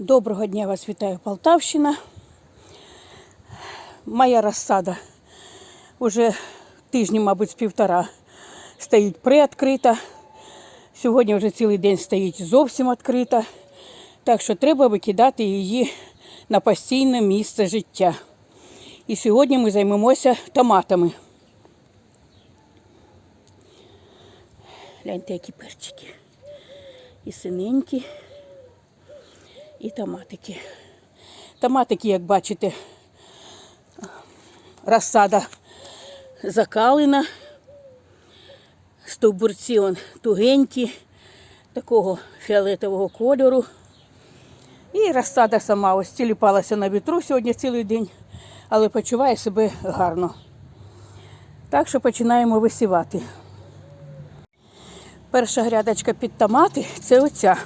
Доброго дня вас вітаю Полтавщина. Моя розсада вже тижні, мабуть, з півтора стоїть приоткрита. Сьогодні вже цілий день стоїть зовсім відкрита. Так що треба викидати її на постійне місце життя. І сьогодні ми займемося томатами. Гляньте, які перчики. І синенькі, і томатики. Томатики, як бачите, розсада закалена. Стовбурці он тугенькі, такого фіолетового кольору. І розсада сама ось тіліпалася на вітру сьогодні цілий день, але почуває себе гарно. Так що починаємо висівати. Перша грядочка під томати це оця.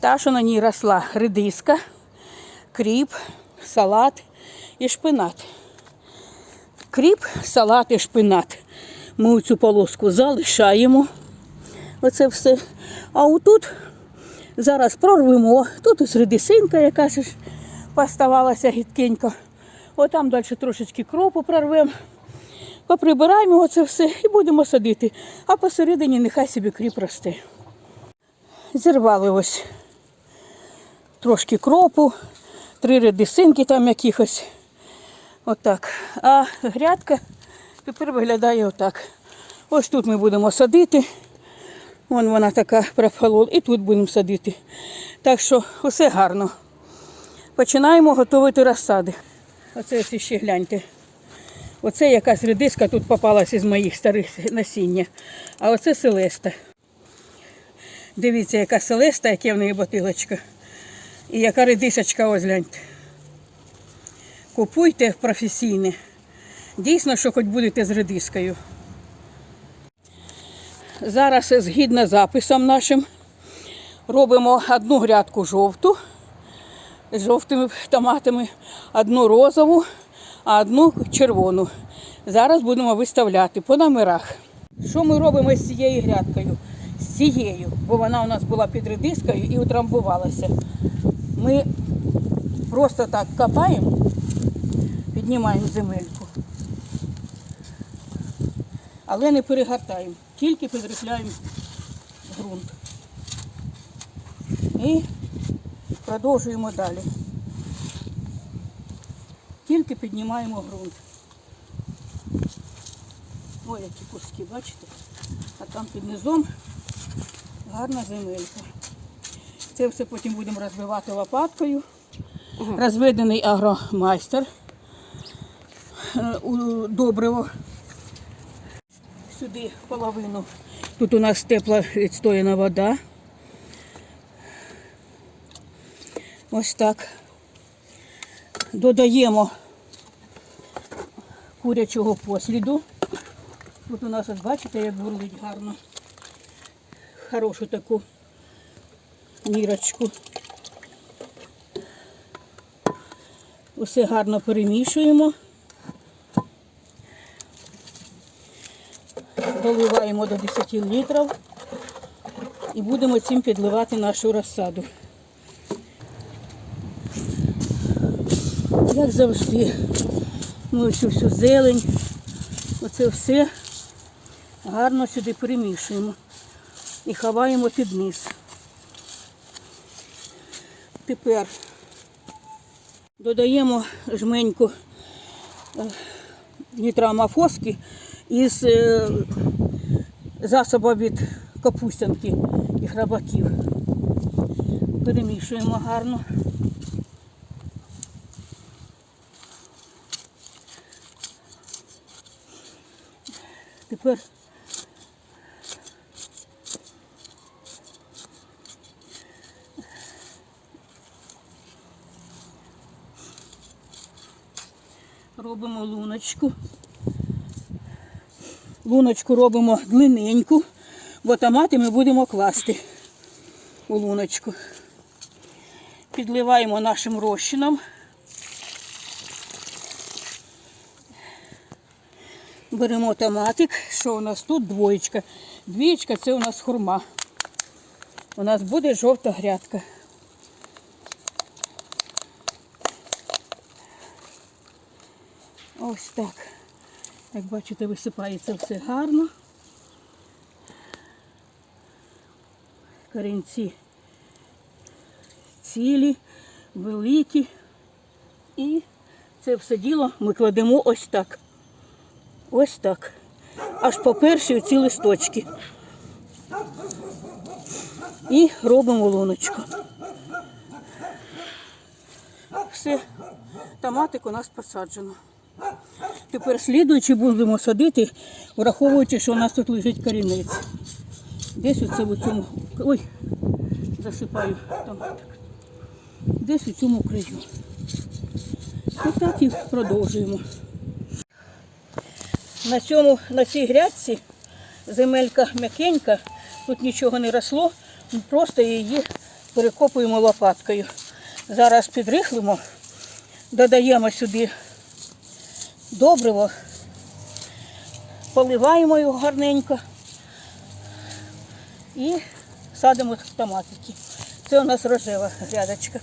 Та, що на ній росла редиска, кріп, салат і шпинат. Кріп, салат і шпинат. Ми цю полоску залишаємо. Оце все. А отут зараз прорвемо. Тут ось редисинка якась поставалася гідкенько. Отам далі трошечки кропу прорвемо. Поприбираємо оце все і будемо садити. А посередині нехай собі кріп росте. Зірвали ось трошки кропу, три редисинки там якихось. Отак. А грядка тепер виглядає отак. Ось тут ми будемо садити. Вон вона така профалол. І тут будемо садити. Так що все гарно. Починаємо готувати розсади. Оце ось ще гляньте. Оце якась редиска тут попалася з моїх старих насіння. А оце селеста. Дивіться, яка селеста, яке в неї бутилочка. І яка редисочка, ось гляньте. Купуйте професійне. Дійсно, що хоч будете з редискою. Зараз згідно записом нашим робимо одну грядку жовту з жовтими томатами, одну розову, а одну червону. Зараз будемо виставляти по номерах. Що ми робимо з цією грядкою? З цією, бо вона у нас була під редискою і утрамбувалася. Ми просто так копаємо, піднімаємо земельку, але не перегортаємо, тільки підрихляємо ґрунт. І продовжуємо далі. Тільки піднімаємо ґрунт. Ой, які куски, бачите? А там під низом гарна земелька. Це все потім будемо розбивати лопаткою. Розведений агромайстер. Е, Добриво. Сюди половину. Тут у нас тепла відстояна вода. Ось так. Додаємо курячого посліду. Тут у нас, ось бачите, як бурлить гарно. Хорошу таку нірочку. Усе гарно перемішуємо. Доливаємо до 10 літрів і будемо цим підливати нашу розсаду. Як завжди, ми оцю всю зелень, оце все гарно сюди перемішуємо і ховаємо під низ. Тепер додаємо жменьку е, нітрамофоски із е, засобу від капустянки і храбаків. Перемішуємо гарно. Тепер робимо луночку. Луночку робимо длинненьку, бо томати ми будемо класти у луночку. Підливаємо нашим розчином. Беремо томатик. Що у нас тут? Двоєчка. Двієчка це у нас хурма. У нас буде жовта грядка. Ось так. Як бачите, висипається все гарно. Корінці цілі, великі. І це все діло ми кладемо ось так. Ось так. Аж по перші ці листочки. І робимо луночку. Все, томатик у нас посаджено. Тепер слідуючи будемо садити, враховуючи, що у нас тут лежить корінець. Десь оце в цьому. Ой, засипаю томатик. Десь у цьому краю. Отак і продовжуємо. На цьому, на цій грядці земелька м'якенька, тут нічого не росло, просто її перекопуємо лопаткою. Зараз підрихлимо, додаємо сюди добриво, поливаємо його гарненько і садимо томатики. Це у нас рожева грядочка.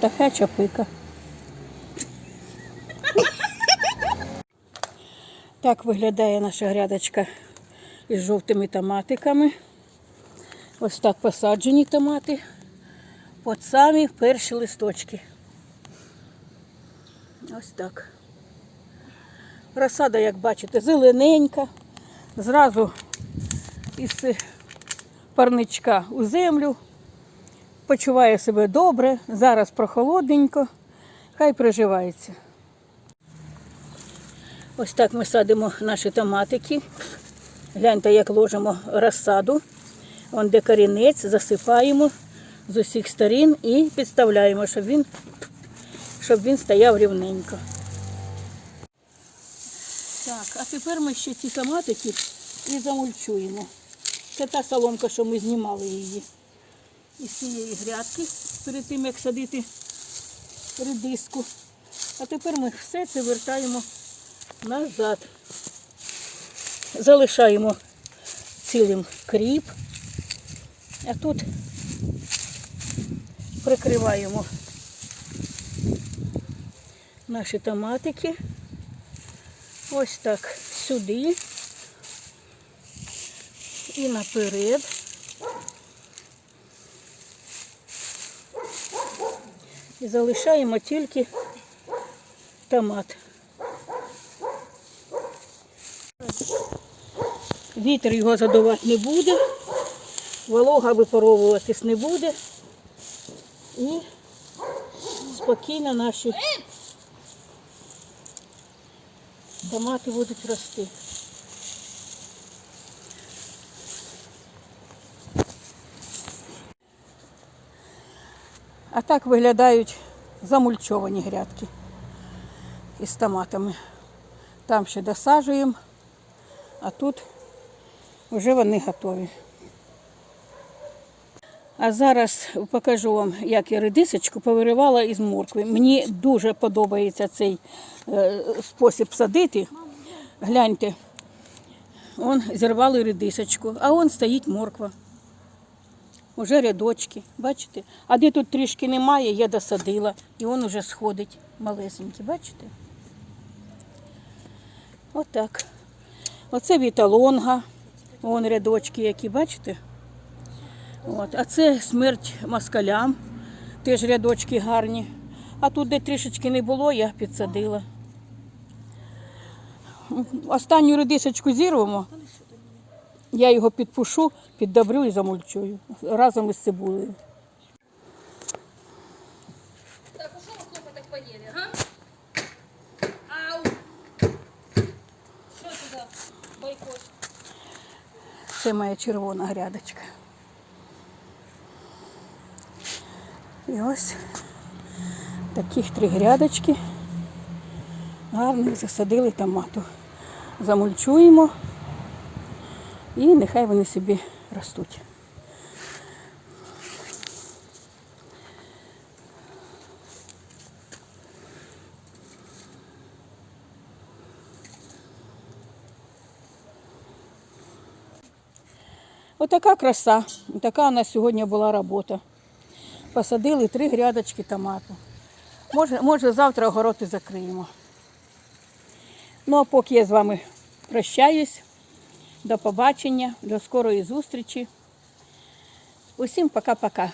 Така чапика. Так виглядає наша грядочка із жовтими томатиками. Ось так посаджені томати. От самі перші листочки. Ось так. Розсада, як бачите, зелененька. Зразу із парничка у землю. Почуває себе добре. Зараз прохолодненько. Хай приживається. Ось так ми садимо наші томатики. Гляньте, як ложимо розсаду. Вон де корінець, засипаємо з усіх сторін і підставляємо, щоб він, щоб він стояв рівненько. Так, а тепер ми ще ці томатики і замульчуємо. Це та соломка, що ми знімали її із цієї грядки перед тим, як садити редиску. А тепер ми все це вертаємо назад. Залишаємо цілим кріп. А тут прикриваємо наші томатики. Ось так сюди і наперед. І залишаємо тільки томат. Вітер його задувати не буде, волога випаровуватись не буде. І спокійно наші томати будуть рости. А так виглядають замульчовані грядки із томатами. Там ще досаджуємо, а тут вже вони готові. А зараз покажу вам, як я редисочку повиривала із моркви. Мені дуже подобається цей е, спосіб садити. Гляньте, он зірвали редисочку, а он стоїть морква. Уже рядочки, бачите? А де тут трішки немає, я досадила. І він уже сходить малесенький, бачите? Отак. Оце віталонга. Вон рядочки, які, бачите? От. А це смерть москалям. Теж рядочки гарні. А тут, де трішечки не було, я підсадила. Останню редисочку зірвемо. Я його підпушу, піддобрю і замульчую разом із цибулею. Так, а що ви хлопоток поїли, га? Ау! Що туди? Бойкот. Це моя червона грядочка. І ось таких три грядочки. Гарно засадили томату. Замульчуємо і нехай вони собі ростуть. Отака краса. Така у нас сьогодні була робота. Посадили три грядочки томату. Може, може завтра огороди закриємо. Ну а поки я з вами прощаюсь. До побачення, до скорої зустрічі. Усім пока-пока.